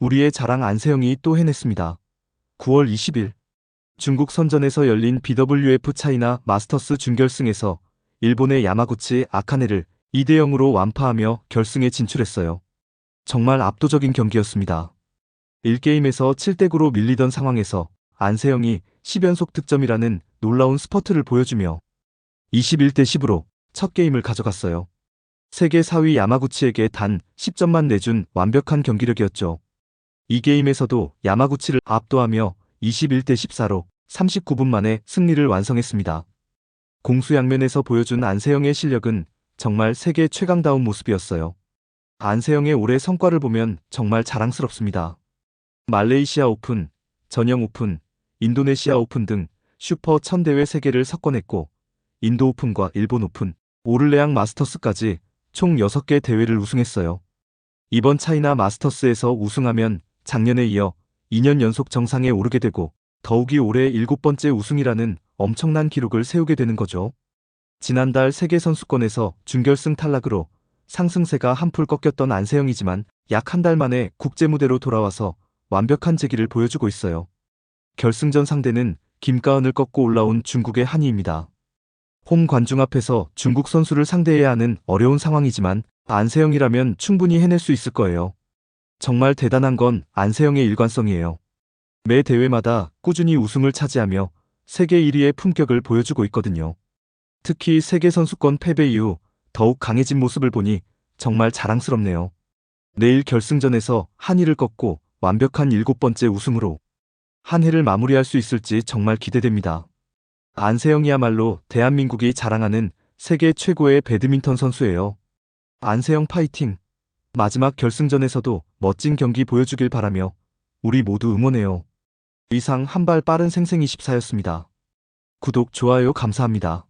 우리의 자랑 안세영이 또 해냈습니다. 9월 20일 중국 선전에서 열린 BWF 차이나 마스터스 준결승에서 일본의 야마구치 아카네를 2대 0으로 완파하며 결승에 진출했어요. 정말 압도적인 경기였습니다. 1게임에서 7대 9로 밀리던 상황에서 안세영이 10연속 득점이라는 놀라운 스퍼트를 보여주며 21대 10으로 첫 게임을 가져갔어요. 세계 4위 야마구치에게 단 10점만 내준 완벽한 경기력이었죠. 이 게임에서도 야마구치를 압도하며 21대 14로 39분 만에 승리를 완성했습니다. 공수 양면에서 보여준 안세영의 실력은 정말 세계 최강다운 모습이었어요. 안세영의 올해 성과를 보면 정말 자랑스럽습니다. 말레이시아 오픈, 전형 오픈, 인도네시아 오픈 등 슈퍼 1000대회 3개를 석권했고 인도 오픈과 일본 오픈, 오를레앙 마스터스까지 총 6개 대회를 우승했어요. 이번 차이나 마스터스에서 우승하면 작년에 이어 2년 연속 정상에 오르게 되고 더욱이 올해 일곱 번째 우승이라는 엄청난 기록을 세우게 되는 거죠. 지난달 세계선수권에서 준결승 탈락으로 상승세가 한풀 꺾였던 안세영이지만 약 한 달 만에 국제무대로 돌아와서 완벽한 재기를 보여주고 있어요. 결승전 상대는 김가은을 꺾고 올라온 중국의 한이입니다. 홈 관중 앞에서 중국 선수를 상대해야 하는 어려운 상황이지만 안세영이라면 충분히 해낼 수 있을 거예요. 정말 대단한 건 안세영의 일관성이에요. 매 대회마다 꾸준히 우승을 차지하며 세계 1위의 품격을 보여주고 있거든요. 특히 세계 선수권 패배 이후 더욱 강해진 모습을 보니 정말 자랑스럽네요. 내일 결승전에서 한이를 꺾고 완벽한 일곱 번째 우승으로 한 해를 마무리할 수 있을지 정말 기대됩니다. 안세영이야말로 대한민국이 자랑하는 세계 최고의 배드민턴 선수예요. 안세영 파이팅! 마지막 결승전에서도 멋진 경기 보여주길 바라며 우리 모두 응원해요. 이상 한 발 빠른 생생24였습니다. 구독, 좋아요 감사합니다.